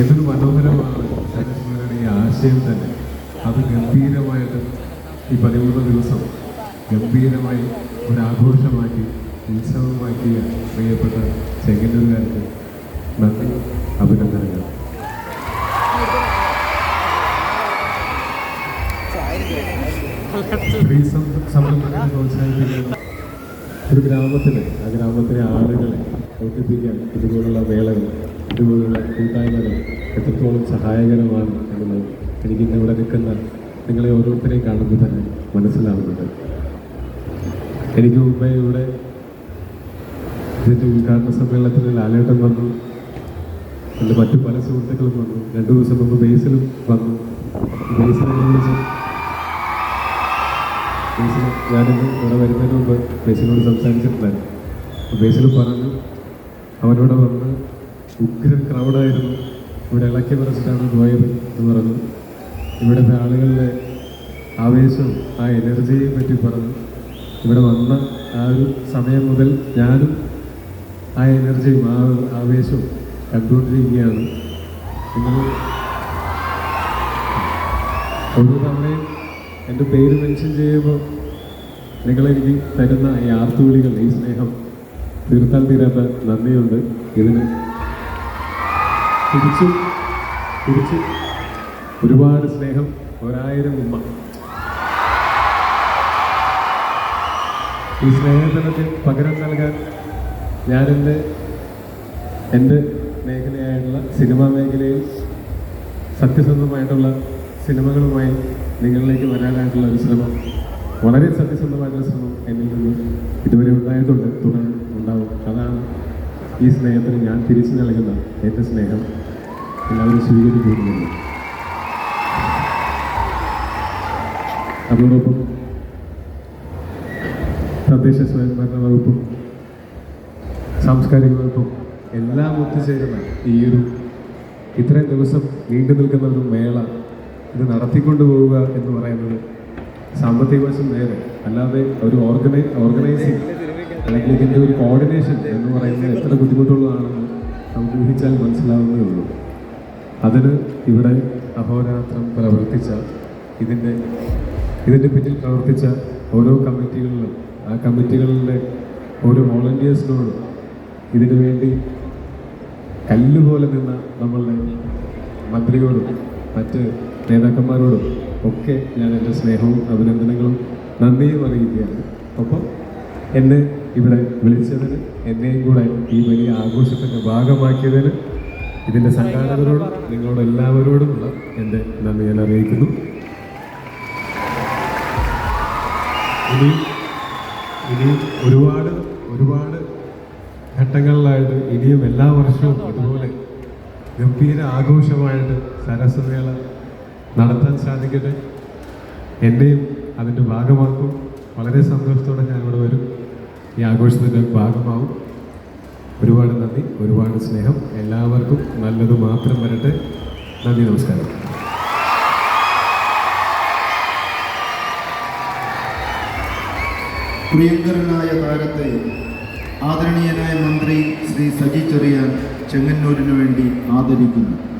എന്തൊരു മനോഹരമാണ് സരസ്മരുടെ ഈ ആശയം തന്നെ. അത് ഗംഭീരമായിട്ട് ഈ പതിമൂന്ന് ദിവസം ഗംഭീരമായി ഒരാഘോഷമാക്കി ഉത്സവമാക്കിയ പ്രിയപ്പെട്ട ചെങ്ങന്നൂരുകാർക്ക് നന്ദി അഭിനന്ദനങ്ങൾ. സ്ത്രീ സംരംഭങ്ങളെ പ്രോത്സാഹിപ്പിക്കുന്ന ഒരു ഗ്രാമത്തിലെ ആ ഗ്രാമത്തിലെ ആളുകളെ പ്രവർത്തിപ്പിക്കാൻ ഇതുപോലുള്ള വേളകൾ ഇതുപോലുള്ള കൂട്ടായ്മകൾ എത്രത്തോളം സഹായകരമാണ് എന്നുള്ളത് എനിക്ക് ഇന്ന് ഇവിടെ നിൽക്കുന്ന നിങ്ങളെ ഓരോരുത്തരെയും കാണുമ്പോൾ തന്നെ മനസ്സിലാവുന്നുണ്ട്. എനിക്ക് മുമ്പേ ഇവിടെ ഇതിന്റെ ഉദ്ഘാടന സമ്മേളനത്തിന് ലാലേട്ടൻ വന്നു. എന്റെ മറ്റു പല സുഹൃത്തുക്കളും വന്നു. രണ്ടു ദിവസം മുമ്പ് ബേസിലും വന്നു. ബേസിനെ ഞാനിന്ന് ഇവിടെ വരുന്നതിന് മുമ്പ് ബേസിനോട് സംസാരിച്ചിട്ടുണ്ടായിരുന്നു. ബേസിൽ പറഞ്ഞു അവനോട് വന്ന് ഉഗ്രൻ ക്രൗഡായിരുന്നു ഇവിടെ ഇളക്കി പറഞ്ഞിട്ടാണ് പോയത് എന്ന് പറഞ്ഞു. ഇവിടുത്തെ ആളുകളുടെ ആവേശവും ആ എനർജിയെ പറ്റി പറഞ്ഞു. ഇവിടെ വന്ന ആ ഒരു സമയം മുതൽ ഞാനും ആ എനർജിയും ആ ആവേശവും കണ്ടുകൊണ്ടിരിക്കുകയാണ്. നിങ്ങൾ ഒരു തവണയും എന്റെ പേര് മെൻഷൻ ചെയ്യുമ്പോൾ നിങ്ങളെനിക്ക് തരുന്ന ഈ ആർത്തുവിളികൾ ഈ സ്നേഹം തീർത്താൽ തീരാത്ത നന്ദിയുണ്ട്. ഇതിന് തിരിച്ചും തിരിച്ച് ഒരുപാട് സ്നേഹം ഒരായിരം ഉമ്മ. ഈ സ്നേഹത്തിനൊക്കെ പകരം നൽകാൻ ഞാനെന്റെ എന്റെ മേഖലയായിട്ടുള്ള സിനിമാ മേഖലയിൽ സത്യസന്ധമായിട്ടുള്ള സിനിമകളുമായി നിങ്ങളിലേക്ക് വരാനായിട്ടുള്ള ഒരു ശ്രമം വളരെ സത്യസന്ധമായിട്ടുള്ള ശ്രമം എന്നിൽ നിന്ന് ഇതുവരെ ഉണ്ടായിട്ടുണ്ട്. തുടർന്ന് ഈ സ്നേഹത്തിന് ഞാൻ തിരിച്ചു നൽകുന്ന എന്റെ സ്നേഹം എല്ലാവരും സ്വീകരിക്കുന്നുണ്ട് അതോടൊപ്പം തദ്ദേശ സ്വയംഭരണ വകുപ്പും സാംസ്കാരിക വകുപ്പും എല്ലാം ഒത്തുചേരുന്ന ഈ ഒരു ഇത്രയും ദിവസം നീണ്ടു നിൽക്കുന്ന ഒരു മേള ഇത് നടത്തിക്കൊണ്ടു പോവുക എന്ന് പറയുന്നത് സാമ്പത്തിക വശം നേരെ അല്ലാതെ ഒരു ഓർഗനൈ ഓർഗനൈസിങ് അല്ലെങ്കിൽ ഇതിന്റെ ഒരു കോർഡിനേഷൻ എന്ന് പറയുന്നത് എത്ര ബുദ്ധിമുട്ടുള്ളതാണെന്ന് നമുക്ക് ഊഹിച്ചാൽ മനസ്സിലാവുന്നേ ഉള്ളൂ. അതിന് ഇവിടെ അഹോരാത്രം പ്രവർത്തിച്ച ഇതിന്റെ ഇതിന്റെ പിന്നിൽ പ്രവർത്തിച്ച ഓരോ കമ്മിറ്റികളിലും ആ കമ്മിറ്റികളിലെ ഓരോ വോളണ്ടിയേഴ്സിനോടും ഇതിനു വേണ്ടി കല്ലുപോലെ നിന്ന നമ്മളുടെ മന്ത്രിയോടും മറ്റ് നേതാക്കന്മാരോടും ഒക്കെ ഞാൻ എന്റെ സ്നേഹവും അഭിനന്ദനങ്ങളും നന്ദിയും അറിയിക്കുകയാണ്. ഒപ്പം എന്നെ ഇവിടെ വിളിച്ചതിന് എന്നെയും കൂടെ ഈ വലിയ ആഘോഷത്തിന്റെ ഭാഗമാക്കിയതിന് ഇതിന്റെ സംഘാടകരോടും നിങ്ങളോട് എല്ലാവരോടുമുള്ള എന്റെ നന്ദി ഞാൻ അറിയിക്കുന്നു. ഇനി ഇനി ഒരുപാട് ഒരുപാട് ഘട്ടങ്ങളിലായിട്ട് ഇനിയും എല്ലാ വർഷവും ഇതുപോലെ ഗംഭീര ആഘോഷമായിട്ട് സരസ്വമേള നടത്താൻ സാധിക്കട്ടെ. എന്നെയും അതിന്റെ ഭാഗമാക്കും. വളരെ സന്തോഷത്തോടെ ഞാൻ ഇവിടെ വരും. ഈ ആഘോഷത്തിന്റെ ഭാഗമാവും. ഒരുപാട് നന്ദി ഒരുപാട് സ്നേഹം. എല്ലാവർക്കും നല്ലത് മാത്രം വരട്ടെ. നന്ദി നമസ്കാരം. പ്രിയങ്കരനായ താരത്തെ ആദരണീയനായ മന്ത്രി ശ്രീ സജി ചെറിയാൻ ചെങ്ങന്നൂരിനു വേണ്ടി ആദരിക്കുന്നു.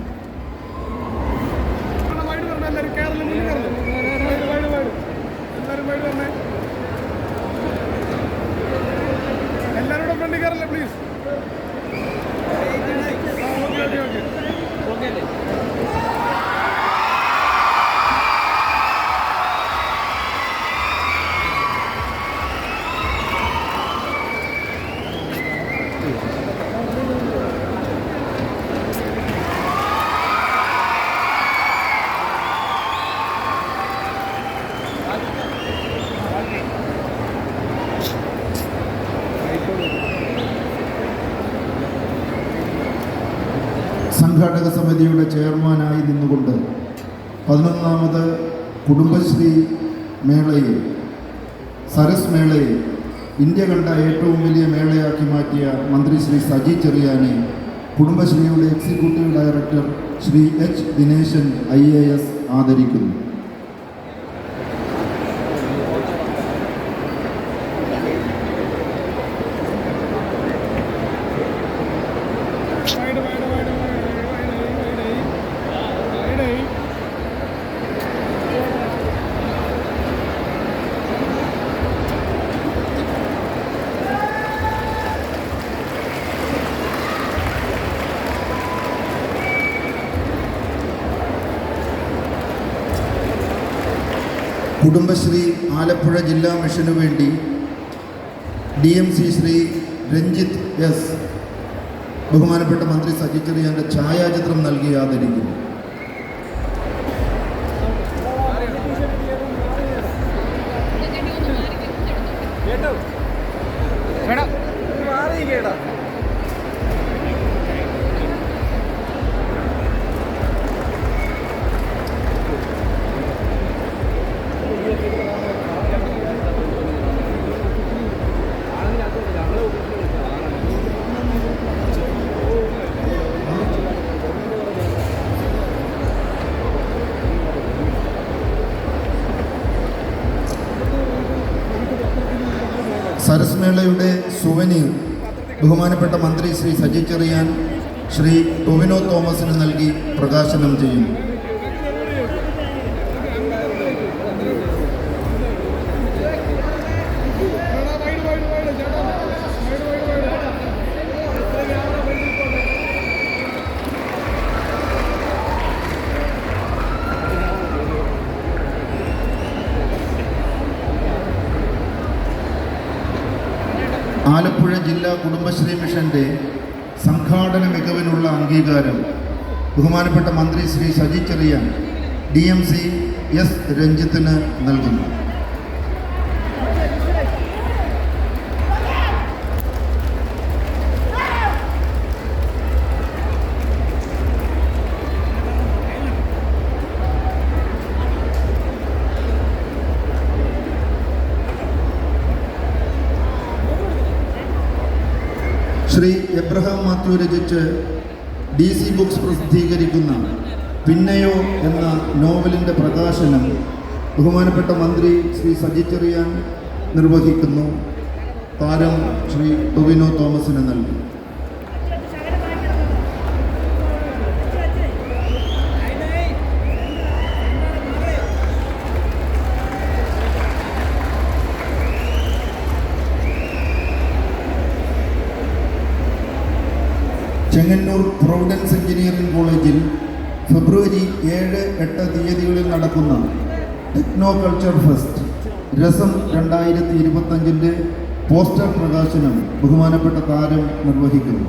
സംഘാടക സമിതിയുടെ ചെയർമാനായി നിന്നുകൊണ്ട് പതിനൊന്നാമത് കുടുംബശ്രീ മേളയെ സരസ് മേളയെ ഇന്ത്യ കണ്ട ഏറ്റവും വലിയ മേളയാക്കി മാറ്റിയ മന്ത്രി ശ്രീ സജി ചെറിയാനെ കുടുംബശ്രീയുടെ executive director Shri H Dineshan I ആദരിക്കുന്നു. കുടുംബശ്രീ ആലപ്പുഴ ജില്ലാ മിഷനു വേണ്ടി D M C Shri Ranjith S ബഹുമാനപ്പെട്ട മന്ത്രി സജി ചെറിയാന്റെ ഛായാചിത്രം നൽകി ആദരിക്കുന്നു. സരസ് മേളയുടെ സുവനീർ ബഹുമാനപ്പെട്ട മന്ത്രി ശ്രീ സജി ചെറിയാൻ ശ്രീ ടൊവിനോ തോമസിന് നൽകി പ്രകാശനം ചെയ്യുന്നു ആലപ്പുഴ ജില്ലാ കുടുംബശ്രീ മിഷന്റെ സംഘാടന മികവിനുള്ള അംഗീകാരം ബഹുമാനപ്പെട്ട മന്ത്രി Shri Saji Cheriyan D M C S രഞ്ജിത്തിന് നൽകുന്നു. ശ്രീ എബ്രഹാം മാത്യു രചിച്ച് ഡി സി ബുക്സ് പ്രസിദ്ധീകരിക്കുന്ന പിന്നെയോ എന്ന നോവലിന്റെ പ്രകാശനം ബഹുമാനപ്പെട്ട മന്ത്രി ശ്രീ സജി ചെറിയാൻ നിർവഹിക്കുന്നു. താരം ശ്രീ ടൊവിനോ തോമസിന് നൽകി. ചെങ്ങന്നൂർ പ്രൊവിഡൻസ് എഞ്ചിനീയറിംഗ് കോളേജിൽ ഫെബ്രുവരി ഏഴ് എട്ട് തീയതികളിൽ നടക്കുന്ന ടെക്നോ കൾച്ചർ ഫെസ്റ്റ് രസം രണ്ടായിരത്തി ഇരുപത്തഞ്ചിന്റെ പോസ്റ്റർ പ്രകാശനം ബഹുമാനപ്പെട്ട താരം നിർവഹിക്കുന്നു.